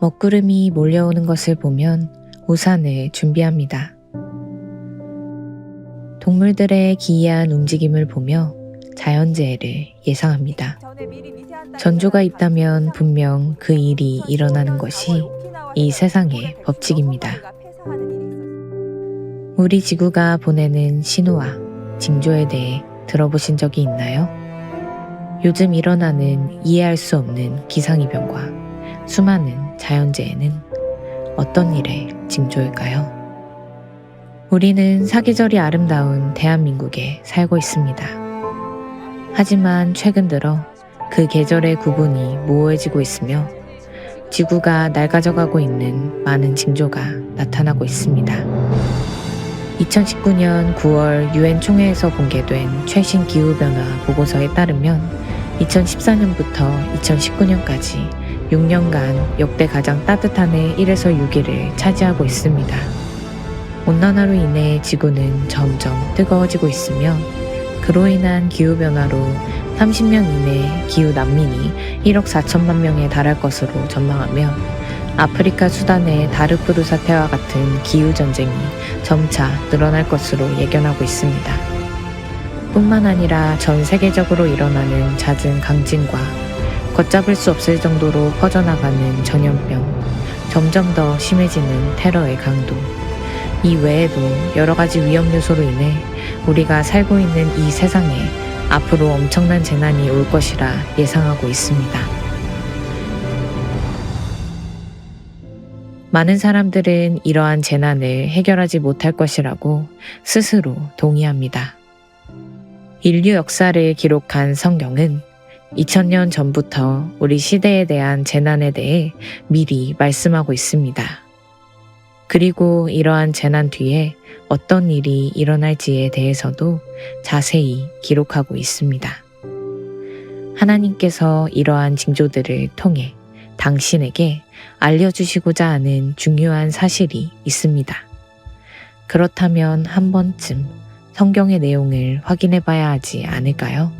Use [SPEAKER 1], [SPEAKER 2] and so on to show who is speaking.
[SPEAKER 1] 먹구름이 몰려오는 것을 보면 우산을 준비합니다. 동물들의 기이한 움직임을 보며 자연재해를 예상합니다. 전조가 있다면 분명 그 일이 일어나는 것이 이 세상의 법칙입니다. 우리 지구가 보내는 신호와 징조에 대해 들어보신 적이 있나요? 요즘 일어나는 이해할 수 없는 기상이변과 수많은 자연재해는 어떤 일의 징조일까요? 우리는 사계절이 아름다운 대한민국에 살고 있습니다. 하지만 최근 들어 그 계절의 구분이 모호해지고 있으며 지구가 낡아져가고 있는 많은 징조가 나타나고 있습니다. 2019년 9월 유엔 총회에서 공개된 최신 기후변화 보고서에 따르면 2014년부터 2019년까지 6년간 역대 가장 따뜻한 해 1에서 6일을 차지하고 있습니다. 온난화로 인해 지구는 점점 뜨거워지고 있으며 그로 인한 기후변화로 30년 이내 기후 난민이 1억 4천만 명에 달할 것으로 전망하며 아프리카 수단의 다르푸르 사태와 같은 기후 전쟁이 점차 늘어날 것으로 예견하고 있습니다. 뿐만 아니라 전 세계적으로 일어나는 잦은 강진과 걷잡을 수 없을 정도로 퍼져나가는 전염병, 점점 더 심해지는 테러의 강도, 이 외에도 여러 가지 위험 요소로 인해 우리가 살고 있는 이 세상에 앞으로 엄청난 재난이 올 것이라 예상하고 있습니다. 많은 사람들은 이러한 재난을 해결하지 못할 것이라고 스스로 동의합니다. 인류 역사를 기록한 성경은 2000년 전부터 우리 시대에 대한 재난에 대해 미리 말씀하고 있습니다. 그리고 이러한 재난 뒤에 어떤 일이 일어날지에 대해서도 자세히 기록하고 있습니다. 하나님께서 이러한 징조들을 통해 당신에게 알려주시고자 하는 중요한 사실이 있습니다. 그렇다면 한 번쯤 성경의 내용을 확인해 봐야 하지 않을까요?